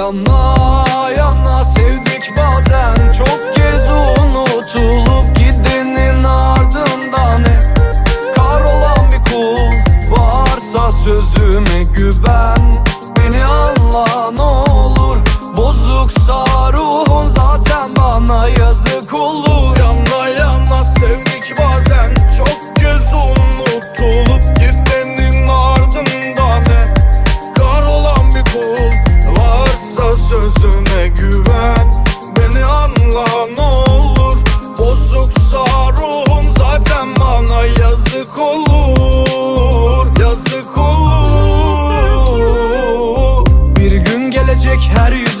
Yana yana sevdik bazen. Çok kez unutulup gidenin ardından hep Kahrolan bir kul varsa sözüme güven. Beni anla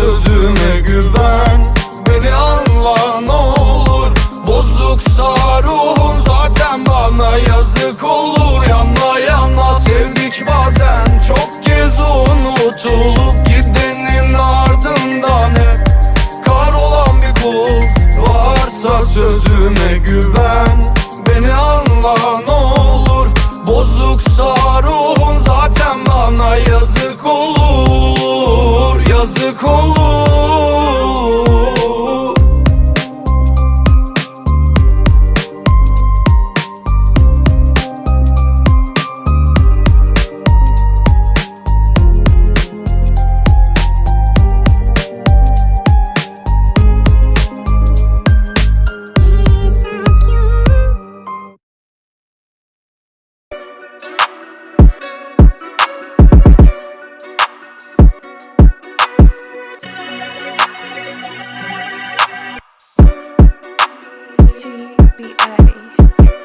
sözüme güven. Beni anla ne olur. Bozuksa ruhum zaten bana yazık olur. Yanma yanma cold. ay.